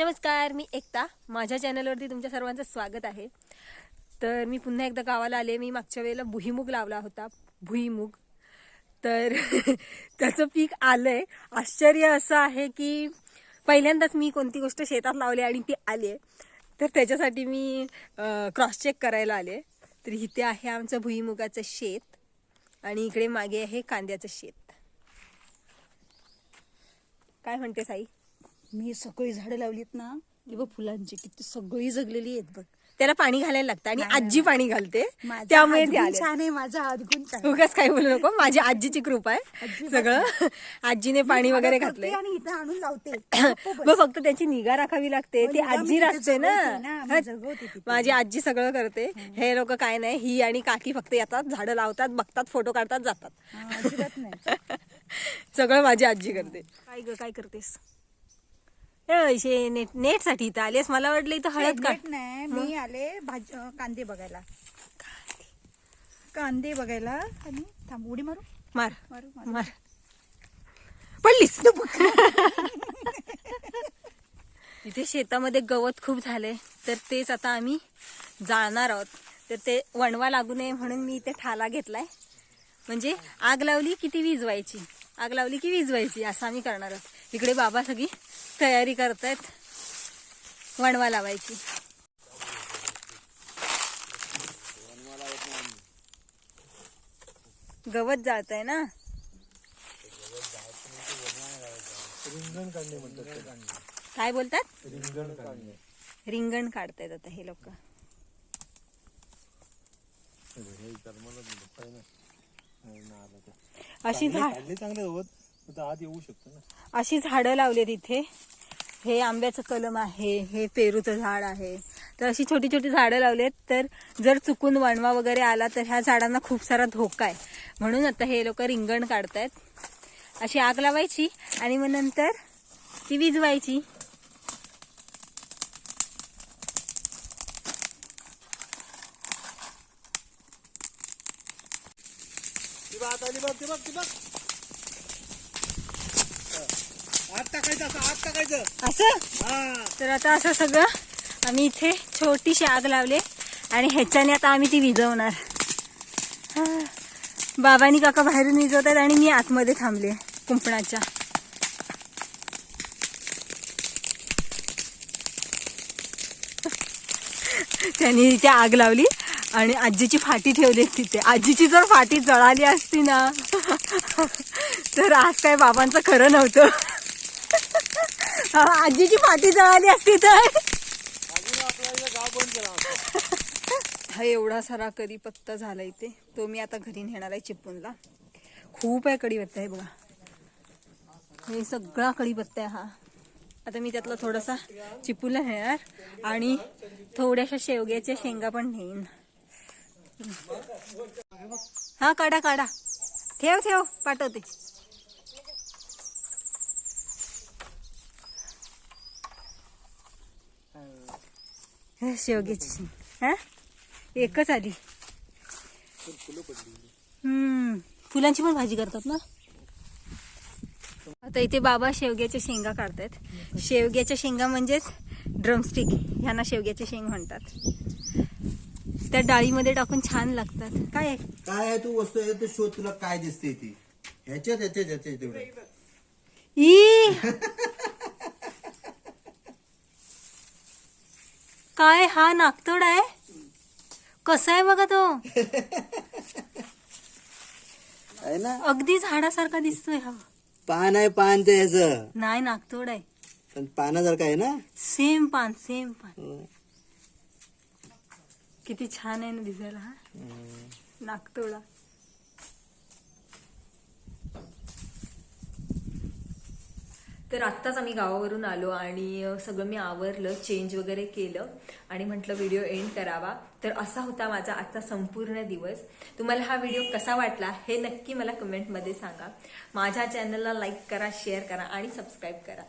नमस्कार मी एकता. माझ्या चॅनलवरती तुमच्या सर्वांचं स्वागत आहे. तर मी पुन्हा एकदा गावाला आले. मी मागच्या वेळेला भुईमुग लावला होता. भुईमुग. तर त्याचं पीक आलंय. आश्चर्य असं आहे की पहिल्यांदाच मी कोणती गोष्ट शेतात लावली आणि ती आली आहे. तर त्याच्यासाठी मी क्रॉस चेक करायला आले. तर इथे आहे आमचं भुईमुगाचं शेत आणि इकडे मागे आहे कांद्याचं शेत. काय म्हणते साई? मी सगळी झाडं लावलीत ना ती बघ फुलांची किती सगळी जगलेली आहेत बघ. त्याला पाणी घालायला लागतं आणि आजी पाणी घालते. त्यामुळे छान आहे माझा. उगाच काही बोलू नको माझी आजीची कृपा आहे. सगळं. आजीने पाणी वगैरे करते आणि इथं आणून लावते. मग फक्त त्याची निगा राखावी लागते. हो, ती आजी राखते ना. माझी आजी सगळं करते. हे. लोक काय नाही ही आणि काकी फक्त येतात झाडं लावतात बघतात फोटो काढतात जातात. हा, सगळं माझी आजी करते. काय ग काय करतेस? नेट नेटसाठी इथं आलेस. मला वाटलं इथं हळद का नेट नाही मी आले भाज कांदे बघायला. कांदे बघायला आणि थांब उडी मारू? मार. मारू मारू. मार. पडलीस इथे शेतामध्ये गवत खूप झालंय. तर तेच आता आम्ही जाळणार आहोत. तर ते वणवा लागू नये म्हणून मी इथे ठाला घेतलाय. म्हणजे आग लावली की ती विजवायची? आग लावली की विजवायची? असं आम्ही करणार आहोत. इकडे बाबा सगळी तयारी करतायत. वणवा लावायची. गवत जाळत आहे ना? काय बोलतात? रिंगण काढतायत आता हे लोक. अशी झाड चांगलं होत शकतो ना. अशी झाडं लावली तिथे हे आंब्याचं कलम आहे हे पेरूचं झाड आहे. तर अशी छोटी छोटी झाडं लावलेत. तर जर चुकून वणवा वगैरे आला तर ह्या झाडांना खूप सारा धोका आहे. म्हणून आता हे लोक रिंगण काढतायत. अशी आग लावायची आणि मग नंतर ती विजवायची. बघ आत आली बघ ती बघ ती बघ आत टाकायचं असं? तर आता असं सगळं आम्ही इथे छोटीशी आग लावले आणि ह्याच्याने आता आम्ही ती विजवणार बाबानी बाबांनी काका बाहेरून विजवत आहेत आणि मी आतमध्ये थांबले कुंपणाच्या. त्यांनी इथे आग लावली आणि आजीची फाटी ठेवली तिथे. आजीची जर फाटी जळाली असती ना तर आज काय बाबांचं खरं नव्हतं. हा, आजीची पाठी जळाली असती तर. हा एवढा सारा कढीपत्ता झाला इथे. तो मी आता घरी नेणार आहे चिपूनला खूप आहे कढीपत्ता आहे बघा. हे सगळा कढीपत्ता आहे हा. आता मी त्यातला थोडासा चिपूला नेणार आणि थोड्याशा शेवग्याच्या शेंगा पण नेईन. हा काढा काढा. ठेव ठेव पाठवते. हे शेवग्याची हा? एकच आली. हम्म. फुलांची पण भाजी करतात ना? आता इथे बाबा शेवग्याच्या शेंगा काढतायत. शेवग्याच्या शेंगा म्हणजेच ड्रमस्टिक ह्यांना शेवग्याचे शेंग म्हणतात. त्या डाळीमध्ये टाकून छान लागतात. काय आहे? काय आहे तू वस्तू आहे ते शोध तुला काय दिसते ती? ह्याच्यात ह्याच्यात ह्याच्यात तेवढं. ई! काय हा नागतोड आहे? कसा आहे बघा तो? आहे ना? अगदी झाडासारखा दिसतोय हा. पान आहे पान ते ह्याचं नाही नागतोड आहे. पण पानासारखं आहे ना? सेम पान सेम पान. किती छान आहे ना दिसायला हा? नागतोडा. तर आत्ताच आम्ही गावावरून आलो आणि सगळं मी आवरलं चेंज वगैरे केलं आणि म्हटलं व्हिडिओ एंड करावा. तर असा होता माझा आजचा संपूर्ण दिवस. तुम्हाला हा व्हिडिओ कसा वाटला हे नक्की मला कमेंटमध्ये सांगा. माझ्या चॅनलला लाईक करा शेअर करा आणि सबस्क्राईब करा.